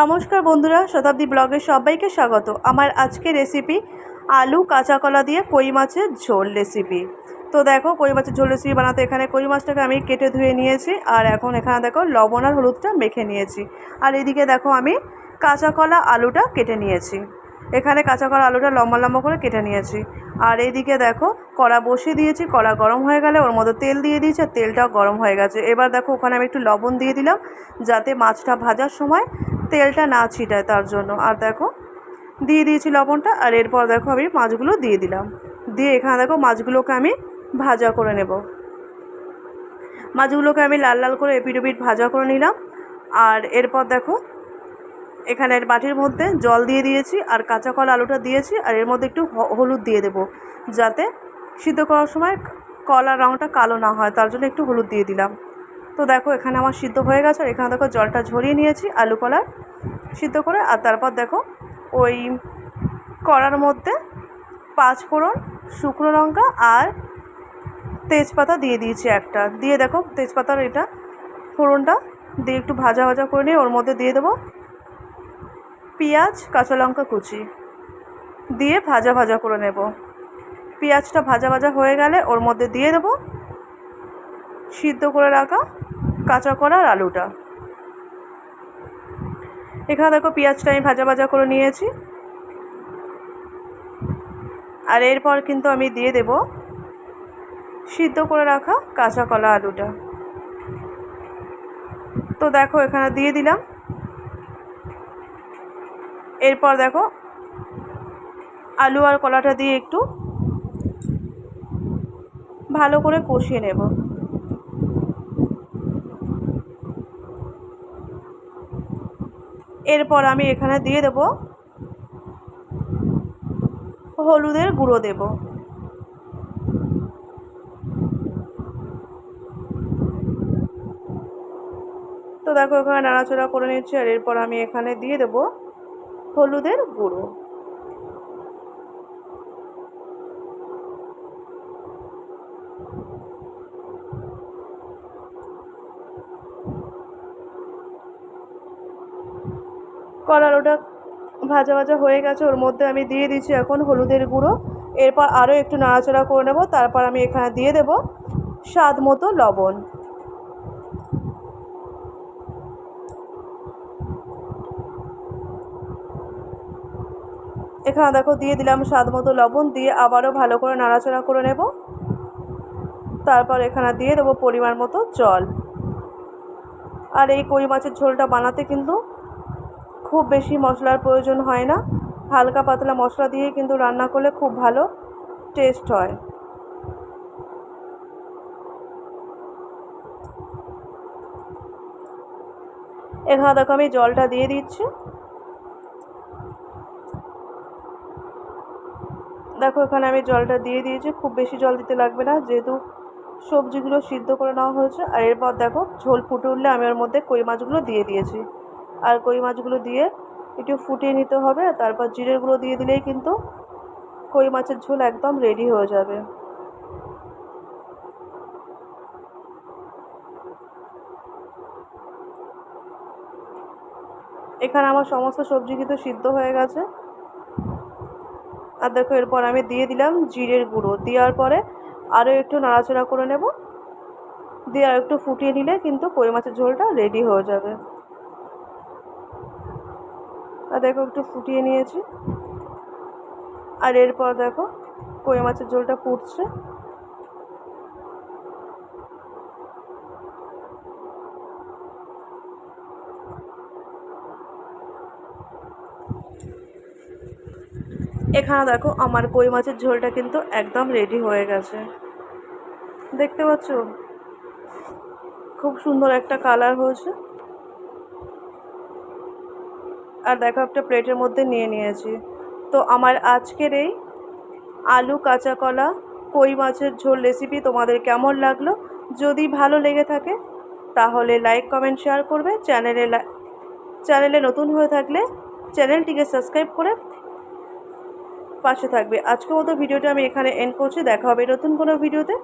নমস্কার বন্ধুরা, শতাব্দী ব্লগের সবাইকে স্বাগত। আমার আজকে রেসিপি আলু কাঁচা কলা দিয়ে কই মাছের ঝোল রেসিপি তো দেখো, কই মাছের ঝোল রেসিপি বানাতে এখানে কই মাছটাকে আমি কেটে ধুয়ে নিয়েছি, আর এখন এখানে দেখো লবণ আর হলুদটা মেখে নিয়েছি। আর এদিকে দেখো আমি কাঁচা কলা আলুটা কেটে নিয়েছি। এখানে কাঁচা কলা আলুটা লম্বা লম্বা করে কেটে নিয়েছি। আর এইদিকে দেখো, কড়া বসিয়ে দিয়েছি, কড়া গরম হয়ে গেলে ওর মধ্যে তেল দিয়ে দিয়েছি তেলটাও গরম হয়ে গেছে। এবার দেখো ওখানে আমি একটু লবণ দিয়ে দিলাম, যাতে মাছটা ভাজার সময় তেলটা না ছিটায় তার জন্য। আর দেখো, দিয়ে দিয়েছি লবণটা, আর এরপর দেখো আমি মাছগুলো দিয়ে দিলাম। দিয়ে এখানে দেখো মাছগুলোকে আমি ভাজা করে নেব। মাছগুলোকে আমি লাল লাল করে এপিট ওপিট ভাজা করে নিলাম। আর এরপর দেখো এখানের বাটির মধ্যে জল দিয়ে দিয়েছি, আর কাঁচা কলা আলুটা দিয়েছি, আর এর মধ্যে একটু হলুদ দিয়ে দেবো। যাতে সিদ্ধ করার সময় কলার রঙটা কালো না হয়, তার জন্য একটু হলুদ দিয়ে দিলাম। তো দেখো, এখানে আমার সিদ্ধ হয়ে গেছে। আর এখানে দেখো, জলটা ঝরিয়ে নিয়েছি, আলু কলার সিদ্ধ করে। আর তারপর দেখো, ওই কড়ার মধ্যে পাঁচ ফোড়ন, শুকনো লঙ্কা আর তেজপাতা দিয়ে দিয়েছি একটা। দিয়ে দেখো, তেজপাতার এটা ফোড়নটা দিয়ে একটু ভাজা ভাজা করে নিয়ে ওর মধ্যে দিয়ে দেবো পেঁয়াজ, কাঁচা লঙ্কা কুচি দিয়ে ভাজা ভাজা করে নেব। পেঁয়াজটা ভাজা ভাজা হয়ে গেলে ওর মধ্যে দিয়ে দেবো সিদ্ধ করে রাখা কাঁচা কলা আর আলুটা। এখানে দেখো পেঁয়াজটা আমি ভাজা ভাজা করে নিয়েছি। আর এরপর কিন্তু আমি দিয়ে দেব সিদ্ধ করে রাখা কাঁচা কলা আলুটা। তো দেখো এখানে দিয়ে দিলাম। এরপর দেখো আলু আর কলাটা দিয়ে একটু ভালো করে কষিয়ে নেব। এরপর আমি এখানে দিয়ে দেব হলুদের গুঁড়ো দেব। তো দেখো, এখানে নাড়াচড়া করে নিচ্ছি আর এরপর আমি এখানে দিয়ে দেব হলুদের গুঁড়ো। কলার ওটা ভাজা ভাজা হয়ে গেছে, ওর মধ্যে আমি দিয়ে দিচ্ছি এখন হলুদের গুঁড়ো। এরপর আরও একটু নাড়াচাড়া করে নেব, তারপর আমি এখানে দিয়ে দেব স্বাদ মতো লবণ। এখানে দেখো দিয়ে দিলাম স্বাদ মতো লবণ, দিয়ে আবারও ভালো করে নাড়াচাড়া করে নেব। তারপর এখানে দিয়ে দেবো পরিমাণ মতো জল। আর এই কই মাছের ঝোলটা বানাতে কিন্তু খুব বেশি মশলার প্রয়োজন হয় না। হালকা পাতলা মশলা দিয়ে কিন্তু রান্না করলে খুব ভালো টেস্ট হয়। এখানে দেখো আমি জলটা দিয়ে দিচ্ছি। দেখো এখানে আমি জলটা দিয়ে দিয়েছি, খুব বেশি জল দিতে লাগবে না, যেহেতু সবজিগুলো সিদ্ধ করে নেওয়া হয়েছে। আর এরপর দেখো ঝোল ফুটে উঠলে আমি ওর মধ্যে কই মাছগুলো দিয়ে দিয়েছি। আর কই মাছগুলো দিয়ে একটু ফুটিয়ে নিতে হবে তারপর জিরের গুঁড়ো দিয়ে দিলেই কিন্তু কই মাছের ঝোল একদম রেডি হয়ে যাবে। এখানে আমার সমস্ত সবজি কিন্তু সিদ্ধ হয়ে গেছে। আর দেখো এরপর আমি দিয়ে দিলাম জিরের গুঁড়ো। দেওয়ার পরে আরও একটু নাড়াচাড়া করে নেব। দিয়ে আর একটু ফুটিয়ে নিলে কিন্তু কই মাছের ঝোলটা রেডি হয়ে যাবে। আর দেখো একটু ফুটিয়ে নিয়েছি। আর এরপর দেখো কই মাছের ঝোলটা ফুটছে। এখানে দেখো আমার কই মাছের ঝোলটা কিন্তু একদম রেডি হয়ে গেছে। দেখতে পাচ্ছ? খুব সুন্দর একটা কালার হয়েছে। আর দেখো একটা প্লেটের মধ্যে নিয়ে নিয়েছি। তো আমার আজকের এই আলু কাঁচা কলা, কই মাছের ঝোল রেসিপি তোমাদের কেমন লাগল? যদি ভালো লেগে থাকে, তাহলে লাইক কমেন্ট শেয়ার করবে। চ্যানেলে চ্যানেলে নতুন হয়ে থাকলে চ্যানেলটিকে সাবস্ক্রাইব করে পাশে থাকবে। আজকের মতো ভিডিওটা আমি এখানে এন্ড করছি। দেখা হবে নতুন কোনো ভিডিওতে।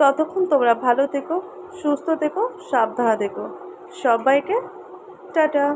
ততক্ষণ তোমরা ভালো থেকো, সুস্থ থেকো, সাবধানে থেকো। সবাইকে টাটা।